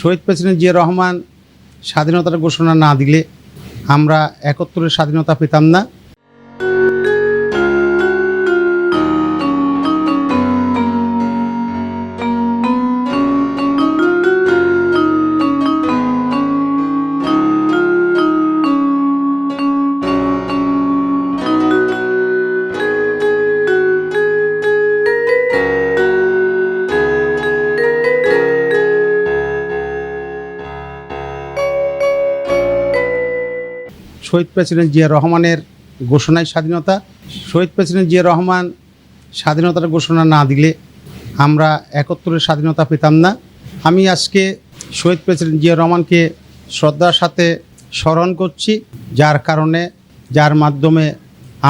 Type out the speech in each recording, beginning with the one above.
শহীদ president Zia Rahman স্বাধীনতার ঘোষণা না দিলে আমরা একত্রে স্বাধীনতা পেতাম না। শহীদ প্রেসিডেন্ট জিয়া রহমানের ঘোষণায় স্বাধীনতা। শহীদ প্রেসিডেন্ট জিয়া রহমান স্বাধীনতার ঘোষণা না দিলে আমরা একাত্তরের স্বাধীনতা পেতাম না। আমি আজকে শহীদ প্রেসিডেন্ট জিয়া রহমানকে শ্রদ্ধার সাথে স্মরণ করছি, যার কারণে, যার মাধ্যমে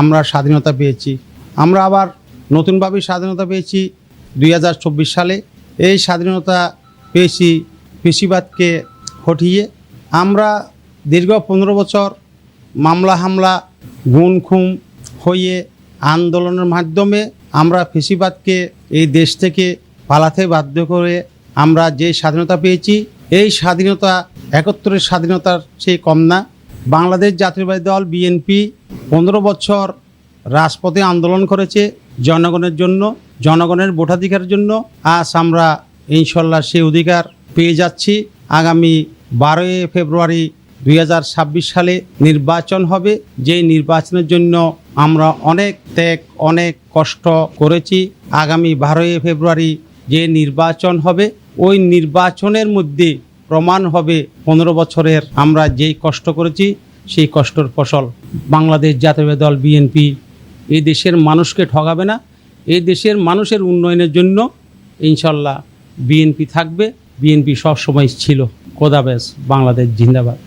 আমরা স্বাধীনতা পেয়েছি। আমরা আবার নতুনভাবে স্বাধীনতা পেয়েছি দুই হাজার চব্বিশ সালে। এই স্বাধীনতা পেয়েছি কৃষিবাদকে হটিয়ে। আমরা দীর্ঘ পনেরো বছর মামলা হামলা গুণ খুম হয়ে আন্দোলনের মাধ্যমে আমরা ফেসিবাদকে এই দেশ থেকে পালাতে বাধ্য করে আমরা যে স্বাধীনতা পেয়েছি, এই স্বাধীনতা একাত্তরের স্বাধীনতার চেয়ে কম না। বাংলাদেশ জাতীয়বাদী দল, বিএনপি পনেরো বছর রাজপথে আন্দোলন করেছে জনগণের জন্য, জনগণের ভোটাধিকারের জন্য। আজ আমরা ইনশাল্লাহ সেই অধিকার পেয়ে যাচ্ছি। আগামী বারোই ফেব্রুয়ারি দুই হাজার ছাব্বিশ সালে নির্বাচন হবে। যেই নির্বাচনের জন্য আমরা অনেক ত্যাগ, অনেক কষ্ট করেছি, আগামী বারোই ফেব্রুয়ারি যে নির্বাচন হবে, ওই নির্বাচনের মধ্যে প্রমাণ হবে পনেরো বছরের আমরা যেই কষ্ট করেছি, সেই কষ্টর ফসল। বাংলাদেশ জাতীয় দল বিএনপি এই দেশের মানুষকে ঠগাবে না। এই দেশের মানুষের উন্নয়নের জন্য ইনশাল্লাহ বিএনপি থাকবে। বিএনপি সবসময় ছিল। কোদাবেস বাংলাদেশ জিন্দাবাদ।